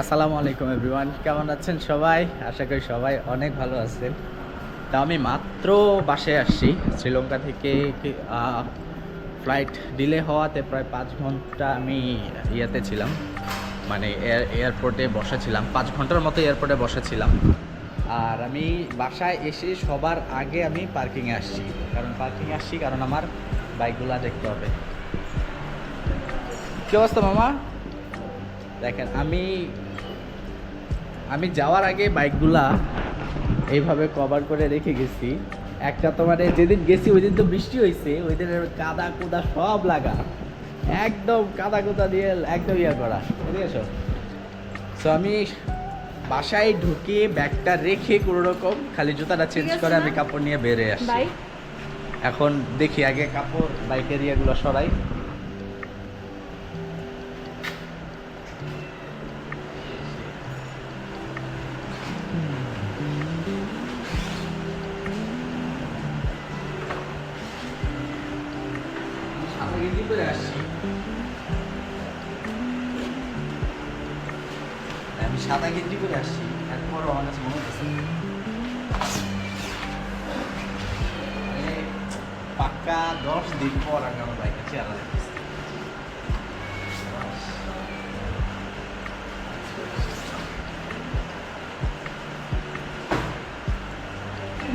আসসালামু আলাইকুম এভরিওয়ান কেমন আছেন সবাই? আশা করি সবাই অনেক ভালো আছেন। তা আমি মাত্র বাসে আসছি। শ্রীলঙ্কা থেকে ফ্লাইট ডিলে হওয়াতে প্রায় পাঁচ ঘণ্টা আমি ইয়েতে ছিলাম। মানে এয়ার এয়ারপোর্টে বসা ছিলাম। পাঁচ ঘণ্টার মতো এয়ারপোর্টে বসা ছিলাম। আর আমি বাসায় এসে সবার আগে আমি পার্কিংয়ে আসছি। কারণ পার্কিংয়ে আসছি কারণ আমার বাইকগুলা দেখতে হবে। কি অবস্থা, মামা? দেখেন আমি আমি যাওয়ার আগে বাইকগুলা এইভাবে কভার করে রেখে গেছি। একটা তো মানে যেদিন গেছি ওই দিন তো বৃষ্টি হয়েছে ওই দিন কাদা কুদা সব লাগা। একদম কাদা কুদা দিয়ে একদম ইয়া করা ঠিক আছে সো আমি বাসায় ঢুকে ব্যাগটা রেখে কোনো রকম খালি জুতাটা চেঞ্জ করে আমি কাপড় নিয়ে বেরিয়ে আসছি এখন দেখি আগে কাপড় বাইকের ইয়েগুলো সরাই। সাদা গেঞ্জি করে আসছি। এরপরও আমার কাছে মনে হচ্ছে মানে পাক্কা দশ দিন পর আমি আমার বাইকে চেহারা দেখতেছি।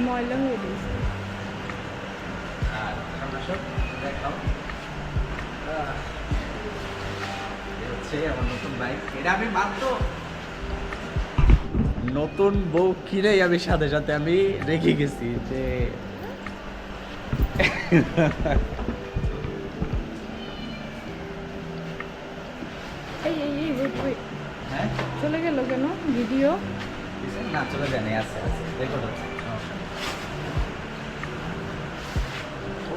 ময়লা হয়ে গেছে। আর সামনে আসো, দেখাও। হচ্ছে আমার নতুন বাইক এটা আমি মাত্র নতুন বউ কিনেই আমি সাথে সাথে আমি রেখে গেছি যে. হ্যাঁ? চলে গেল কেন? ভিডিও? না চলে যায় আছে আছে। দেখো তো সমস্যা নেই। ও,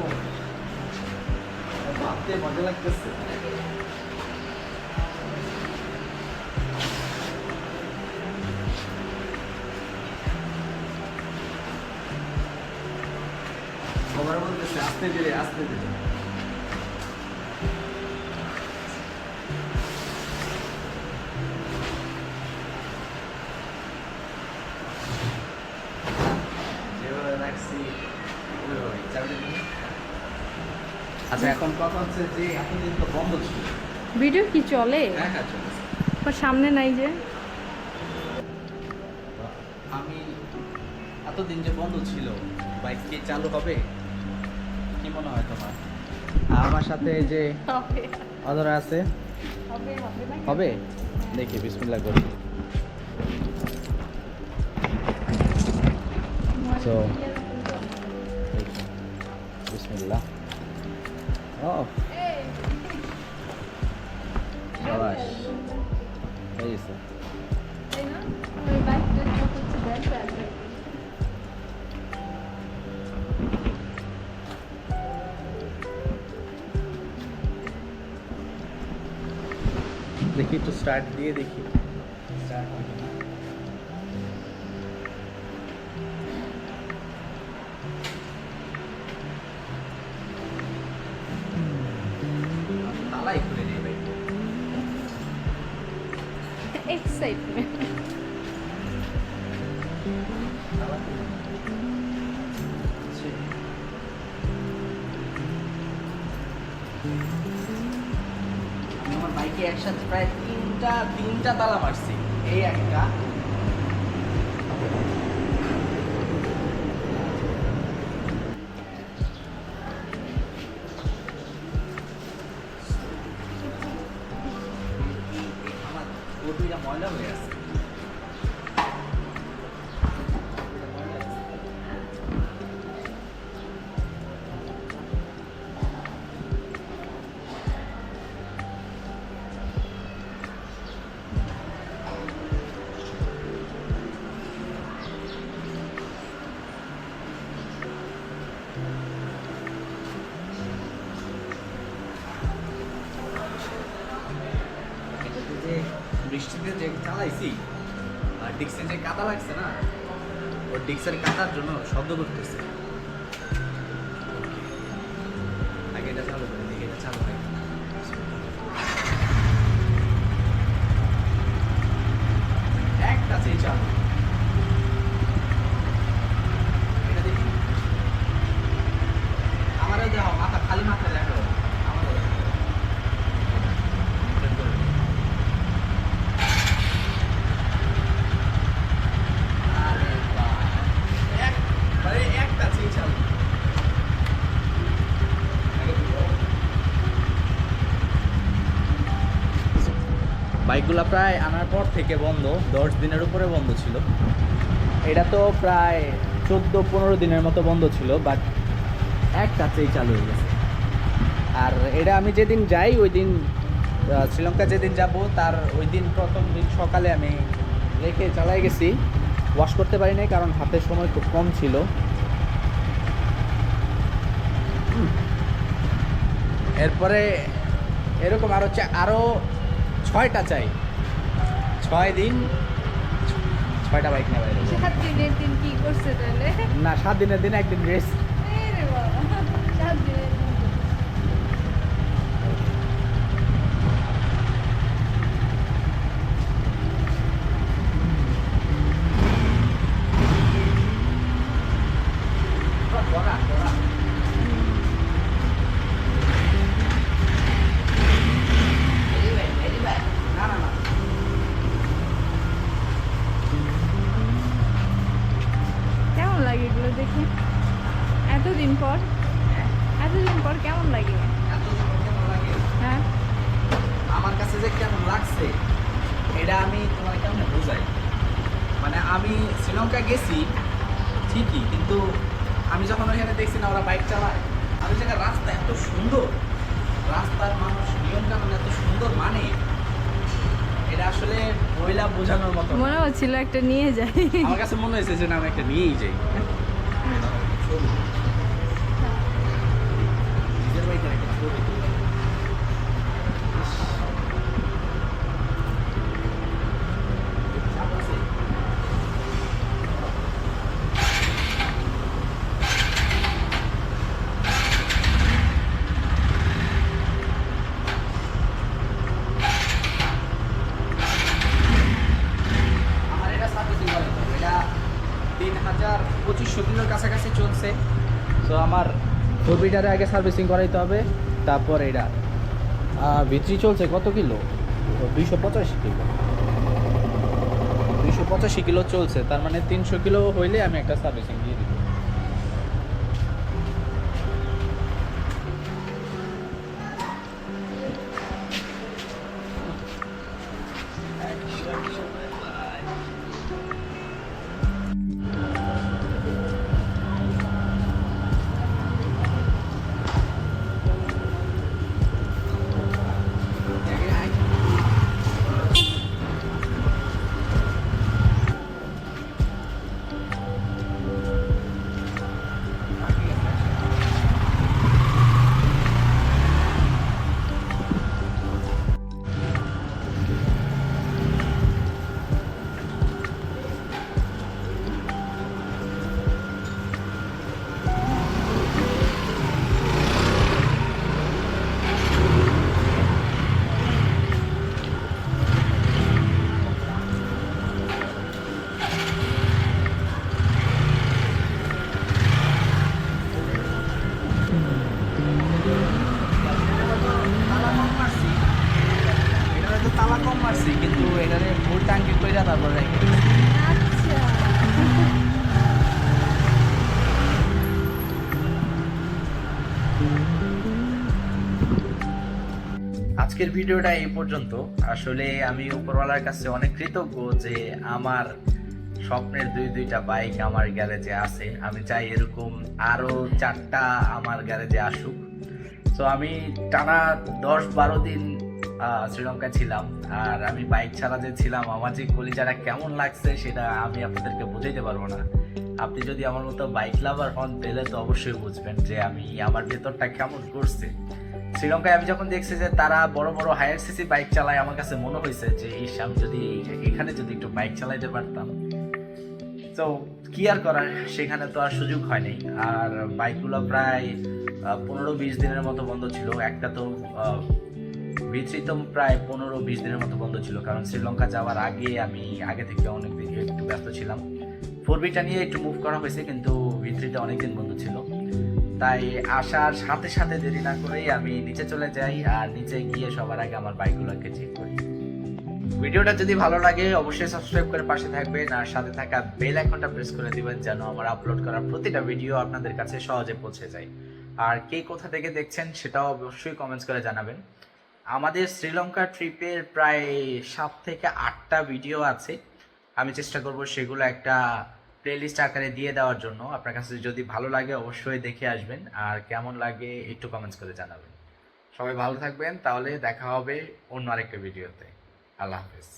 ভাবতে মজা লাগতেছে। সবার বলতেছে আস্তে ধীরে আস্তে ধীরে। আচ্ছা এখন কথা হচ্ছে যে এতদিন তো বন্ধ ছিল। ভিডিও কি চলে? হ্যাঁ হ্যাঁ চলেছে বা সামনে নাই যে। আমি এতদিন যে বন্ধ ছিল বাইক কি চালু হবে? কি মনে হয় তোমার? আমার সাথে যে হবে। অধরা আছে। হবে দেখি বিসমিল্লাহ করি। So, দেখি একটু স্টার্ট দিয়ে দেখি। এক্সাইটমেন্ট একসাথে প্রায় তিনটা তিনটা তালা মারছি। এই একটা। আমার ময়লা হয়ে আছে। বৃষ্টিতে যে চালাইছি আর ডিক্সে যে কাদা লাগছে না ওই ডিক্সের কাদার জন্য শব্দ করতেছে আগে এটা চালু করে দেখি এটা চালু হয় কিনা। বাইকগুলো প্রায় আনার পর থেকে বন্ধ, দশ দিনের উপরে বন্ধ ছিল। এটা তো প্রায় চোদ্দ পনেরো দিনের মতো বন্ধ ছিল বাট এক কাছেই চালু হয়ে গেছে। আর এটা আমি যেদিন যাই, ওই দিন শ্রীলঙ্কা যেদিন যাব, তার ওই দিন প্রথম দিন সকালে আমি রেখে চালাই গেছি। ওয়াশ করতে পারি নাই, কারণ হাতের সময় খুব কম ছিল। এরপরে এরকম আরও চা- আরও ছয়টা চাই। ছয় দিন ছয়টা বাইক নেওয়া এরকম। সাত দিনের দিন কি করছে তাহলে? না সাত দিনের দিন একদিন রেস্ট আমি শ্রীলঙ্কা গেছি ঠিকই কিন্তু আমি যখন ওইখানে দেখছি না ওরা বাইক চালায়। আমি জায়গায় রাস্তা এত সুন্দর রাস্তার মানুষ নিয়মটা মানে এত সুন্দর মানে? এটা আসলে বইলা বোঝানোর মতো মনে হচ্ছিল একটা নিয়ে যাই। আমার কাছে মনে হয়েছে যে না আমি একটা নিয়েই যাই ছবি। নিজের বাইকের একটা ছবি তুলি। ইস। চাপ আছে? আমার এটা সার্ভিসিং বলে তো এটা তিন হাজার পঁচিশশো কিলোর কাছাকাছি চলছে তো আমার ফোরবিটারে আগে সার্ভিসিং করাইতে হবে, তারপর এটা। ভিত্রি চলছে কত কিলো? দুইশো পঁচাশি কিলো। দুইশো পঁচাশি কিলো চলছে, তার মানে তিনশো কিলো হইলে আমি একটা সার্ভিসিং দিয়ে দিব। আজকের ভিডিওটা এই পর্যন্ত। আসলে আমি উপরওয়ালার কাছে অনেক কৃতজ্ঞ যে আমার স্বপ্নের দুই দুইটা বাইক আমার গ্যারেজে আছে। আমি চাই এরকম আরও চারটা আমার গ্যারেজে আসুক। তো আমি টানা দশ বারো দিন শ্রীলঙ্কা ছিলাম। আর আমি বাইক ছাড়া যে ছিলাম, আমার যে কলিজাটা কেমন লাগছে সেটা আমি আপনাদেরকে বুঝাইতে পারব না। আপনি যদি আমার মতো বাইক লাভার হন, তাহলে তো অবশ্যই বুঝবেন যে আমি আমার ভেতরটা কেমন করছে। শ্রীলঙ্কায় আমি যখন দেখছি যে তারা বড় বড় হায়ার সিসি বাইক চালায়, আমার কাছে মনে হয়েছে যে, ইস, আমি যদি এখানে যদি একটু বাইক চালাইতে পারতাম। তো কি আর করার? সেখানে তো আর সুযোগ হয়নি। আর বাইকগুলো প্রায় পনেরো বিশ দিনের মতো বন্ধ ছিল। একটা তো বিথ্রি তো প্রায় পনেরো বিশ দিনের মতো বন্ধ ছিল। কারণ শ্রীলঙ্কা যাওয়ার আগে আমি আগে থেকে অনেক দিন একটু ব্যস্ত ছিলাম। ফোর বিটা নিয়ে একটু মুভ করা হয়েছে, কিন্তু ভিত্রিটা অনেকদিন বন্ধ ছিল। তাই আসার সাথে সাথে দেরি না করেই আমি নিচে চলে যাই আর নিচে গিয়ে সবার আগে আমার বাইকগুলোকে চেক করি। ভিডিওটা যদি ভালো লাগে, অবশ্যই সাবস্ক্রাইব করে পাশে থাকবেন আর সাথে থাকা বেল আইকনটা প্রেস করে দিবেন যেন আমার আপলোড করা প্রতিটা ভিডিও আপনাদের কাছে সহজে পৌঁছে যায়। আর কে কোথা থেকে দেখছেন সেটাও অবশ্যই কমেন্টস করে জানাবেন। আমাদের শ্রীলঙ্কা ট্রিপের প্রায় সাত থেকে আটটা ভিডিও আছে। আমি চেষ্টা করব সেগুলো একটা প্লেলিস্ট আকারে দিয়ে দেওয়ার জন্য আপনার কাছে যদি ভালো লাগে অবশ্যই দেখে আসবেন। আর কেমন লাগে একটু কমেন্টস করে জানাবেন। সবাই ভালো থাকবেন, তাহলে দেখা হবে অন্য আরেকটা ভিডিওতে আল্লাহ হাফেজ।